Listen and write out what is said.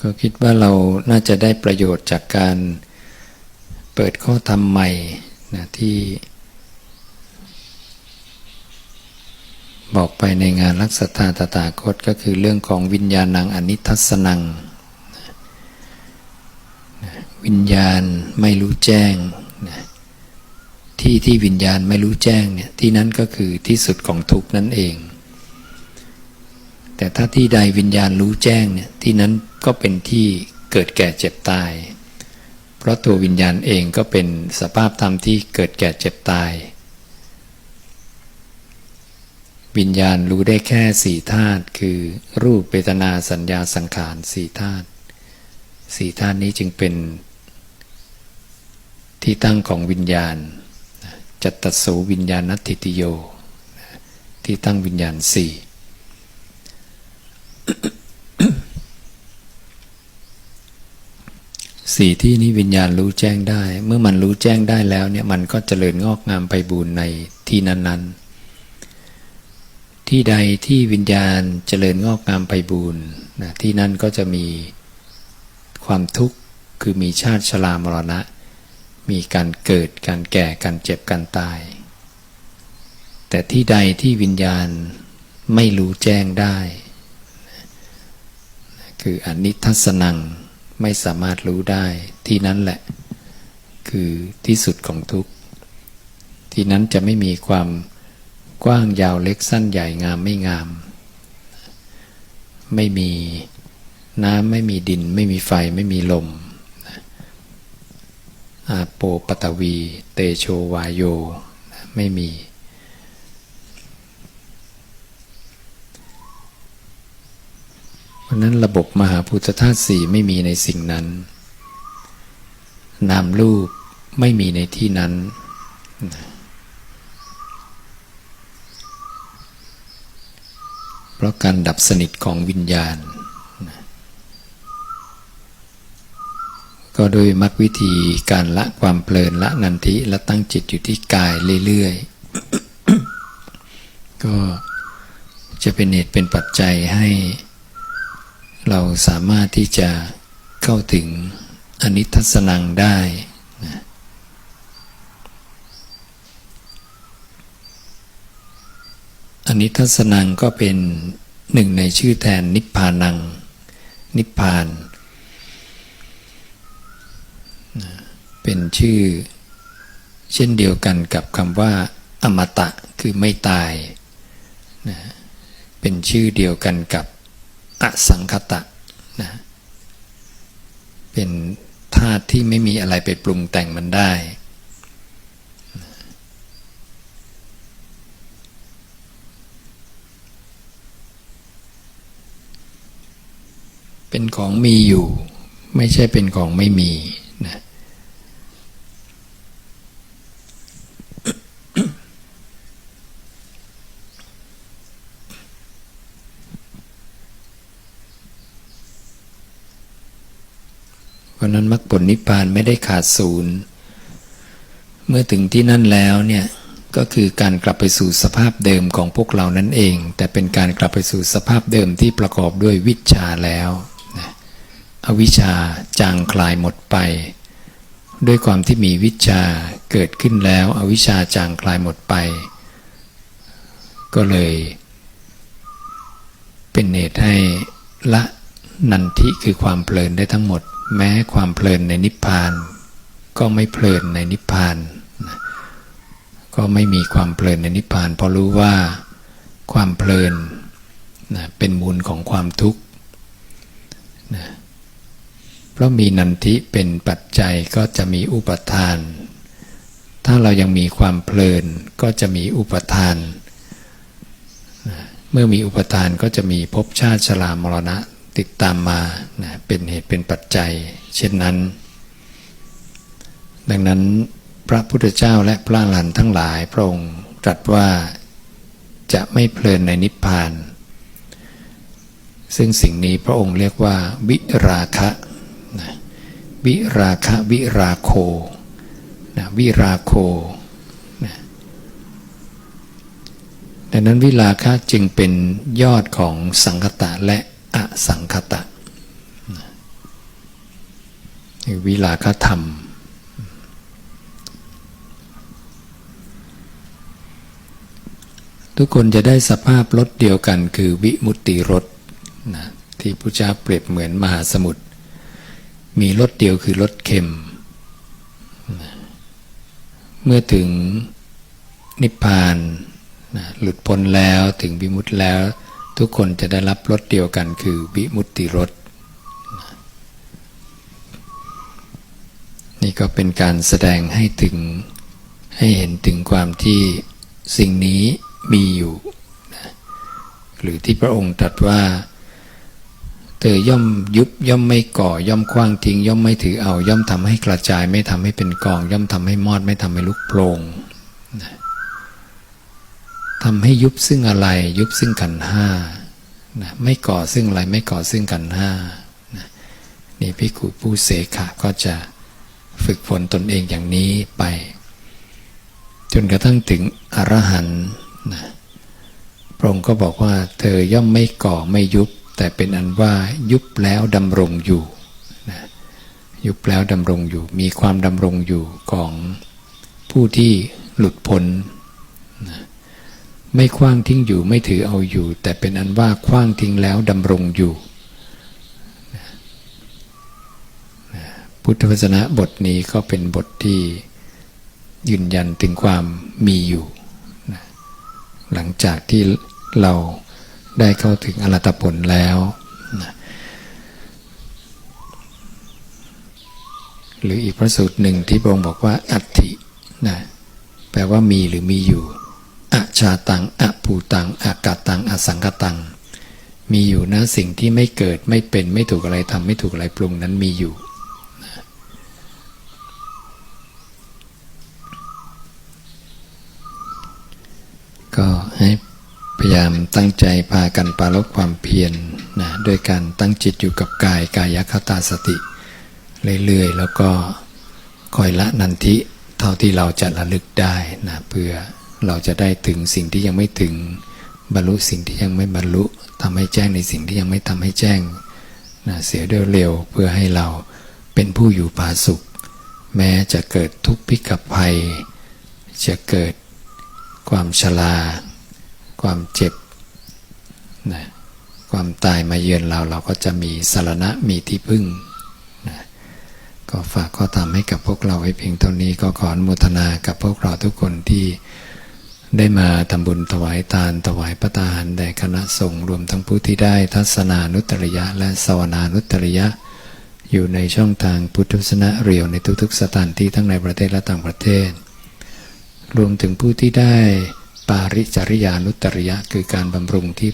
ก็คิดว่าเราน่าจะได้ประโยชน์จากการเปิดข้อธรรมใหม่นะที่ บอกไปในงานรักษาตาตาคตก็คือเรื่องของวิญญาณังอนิทัศนัง วิญญาณไม่รู้แจ้งนะที่ที่วิญญาณไม่รู้แจ้งเนี่ยที่นั้นก็คือที่สุดของทุกนั่นเอง แต่ถ้าที่ใดวิญญาณรู้แจ้งเนี่ยที่นั้น ก็เป็นที่เกิดแก่เจ็บตาย เพราะตัววิญญาณเองก็เป็นสภาพธรรมที่เกิดแก่เจ็บตาย วิญญาณรู้ได้แค่สี่ธาตุคือรูปเวทนาสัญญาสังขารสี่ธาตุสี่ธาตุนี้จึงเป็น ที่ตั้งของวิญญาณจัตตสูวิญญาณนัตติติโย ที่ตั้งวิญญาณสี่ สี่ที่นี้วิญญาณรู้แจ้งได้ เมื่อมันรู้แจ้งได้แล้วเนี่ยมันก็เจริญงอกงามไปบูรณในที่นั้น ๆ ที่ใดที่วิญญาณเจริญงอกงามไปบูรณนะที่นั่นก็จะมีความทุกข์คือมีชาติชรามรณะ มีการเกิดการแก่การเจ็บการตาย แต่ที่ใดที่วิญญาณไม่รู้แจ้งได้ คืออนิทัศนัง ไม่สามารถรู้ได้ ที่นั้นแหละ คือที่สุดของทุกข์ ที่นั้นจะไม่มีความกว้างยาวเล็กสั้นใหญ่งามไม่งาม ไม่มีน้ำไม่มีดิน ไม่มีไฟไม่มีลมอาโปปตวี เตโชวายโย ไม่มี เพราะนั้นระบบมหาพุทธธาตุสี่ไม่มีในสิ่งนั้น นามรูปไม่มีในที่นั้น เพราะการดับสนิทของวิญญาณ ก็โดยมรรควิธีการละความเพลินละนันทิและตั้งจิตอยู่ที่กายเรื่อยๆ ก็จะเป็นเหตุเป็นปัจจัยให้ เราสามารถที่จะเข้าถึงอนิทัศนังได้นะอนิทัศนังก็เป็นหนึ่งในชื่อแทนนิพพานัง นิพพาน เป็นชื่อ เช่นเดียวกันกับคำว่า อมตะคือไม่ตายนะเป็นชื่อเดียวกันกับ อสังคตะนะเป็นธาตุที่ไม่มีอะไรไปปรุงแต่งมันได้ เป็นของมีอยู่ ไม่ใช่เป็นของไม่มีนะเพราะนั้นมรรค ผลนิพพานไม่ได้ขาดศูนย์ เมื่อถึงที่นั่นแล้วเนี่ยก็คือการกลับไปสู่สภาพเดิมของพวกเรานั่นเอง แต่เป็นการกลับไปสู่สภาพเดิมที่ประกอบด้วยวิชาแล้วนะอวิชาจางคลายหมดไป ด้วยความที่มีวิชาเกิดขึ้นแล้ว อวิชาจางคลายหมดไป ก็เลย เป็นเหตุให้ละนันทิคือความเพลินได้ทั้งหมด แม้ความเพลินในนิพพาน ก็ไม่เพลินในนิพพาน ก็ไม่มีความเพลินในนิพพาน เพราะรู้ว่าความเพลินนะเป็นมูลของความทุกข์นะเพราะมีนันทิเป็นปัจจัยก็จะมีอุปทาน ถ้าเรายังมีความเพลินก็จะมีอุปทานนะเมื่อมีอุปทานก็จะมีภพชาติชรามรณะ ติดตามมานะเป็นเหตุเป็นปัจจัย เช่นนั้น ดังนั้นพระพุทธเจ้าและพระหลันทั้งหลายพระองค์ตรัสว่าจะไม่เพลินในนิพพาน ซึ่งสิ่งนี้พระองค์เรียกว่า วิราคะนะวิราคะวิราโคนะวิราโคนะดังนั้นวิราคะจึงเป็นยอดของสังคตะและ สังคตะวิลาคธรรม ทุกคนจะได้สภาพรถเดียวกันคือวิมุตติรถนะที่พระเจ้าเปรียบเหมือนมหาสมุทรมีรถเดียวคือรถเค็มนะเมื่อถึงนิพพานนะหลุดพ้นแล้วถึงวิมุตติแล้ว ทุกคนจะได้รับรถเดียวกันคือวิมุตติรถนี่ก็เป็นการแสดงให้ถึงให้เห็นถึงความที่สิ่งนี้มีอยู่ หรือที่พระองค์ตรัสว่า เธอย่อมยุบย่อมไม่ก่อ ย่อมคว้างทิ้งย่อมไม่ถือเอา ย่อมทำให้กระจาย ไม่ทำให้เป็นกอง ย่อมทำให้มอด ไม่ทำให้ลุกโปร่งนะ ทำให้ยุบซึ่งอะไร ยุบซึ่งขันห้านะไม่ก่อซึ่งอะไรไม่ก่อซึ่งขันห้านะนี่พิกุผู้เสขะก็จะฝึกฝนตนเองอย่างนี้ไป จนกระทั่งถึงอรหันนะพระองค์ก็บอกว่า เธอย่อมไม่ก่อไม่ยุบ แต่เป็นอันว่ายุบแล้วดำรงอยู่นะยุบแล้วดำรงอยู่ มีความดำรงอยู่ของผู้ที่หลุดพ้นนะ ไม่คว้างทิ้งอยู่ไม่ถือเอาอยู่ แต่เป็นอันว่าคว้างทิ้งแล้วดำรงอยู่ พุทธวจนะบทนี้ก็เป็นบทที่ยืนยันถึงความมีอยู่ หลังจากที่เราได้เข้าถึงอรัตผลแล้ว หรืออีกพระสูตรหนึ่งที่พระองค์บอกว่าอัตถินะแปลว่ามีหรือมีอยู่ อชาตังอะภูตังอากาตังอสังกตัง มีอยู่นะสิ่งที่ไม่เกิดไม่เป็นไม่ถูกอะไรทำไม่ถูกอะไรปรุงนั้นมีอยู่ ก็ให้พยายามตั้งใจพากันปาลบความเพียรนะด้วยการตั้งจิตอยู่กับกายกายคตาสติ เรื่อยๆ แล้วก็คอยละนันทิเท่าที่เราจะระลึกได้นะเพื่อ เราจะได้ถึงสิ่งที่ยังไม่ถึง บรรลุสิ่งที่ยังไม่บรรลุทำให้แจ้งในสิ่งที่ยังไม่ทำให้แจ้งนะเสียด้วยเร็วเพื่อให้เราเป็นผู้อยู่ผาสุข แม้จะเกิดทุกข์พิกภัย จะเกิดความชรา ความเจ็บนะความตายมาเยือนเราเราก็จะมีสารณะมีที่พึ่งนะก็ฝากข้อธรรมให้กับพวกเราไว้เพียงเท่านี้ก็ขออนุโมทนากับพวกเราทุกคนที่ ได้มาทำบุญถวายทานถวายพระทานแด่คณะสงฆ์รวมทั้งผู้ที่ได้ทัศนานุตริยะ และสวนานุตริยะ อยู่ในช่องทางพุทธศาสนาเรียวในทุกๆ สถานที่ทั้งในประเทศและต่างประเทศ รวมถึงผู้ที่ได้ปาริจริยานุตตริยะ คือการบำรุงที่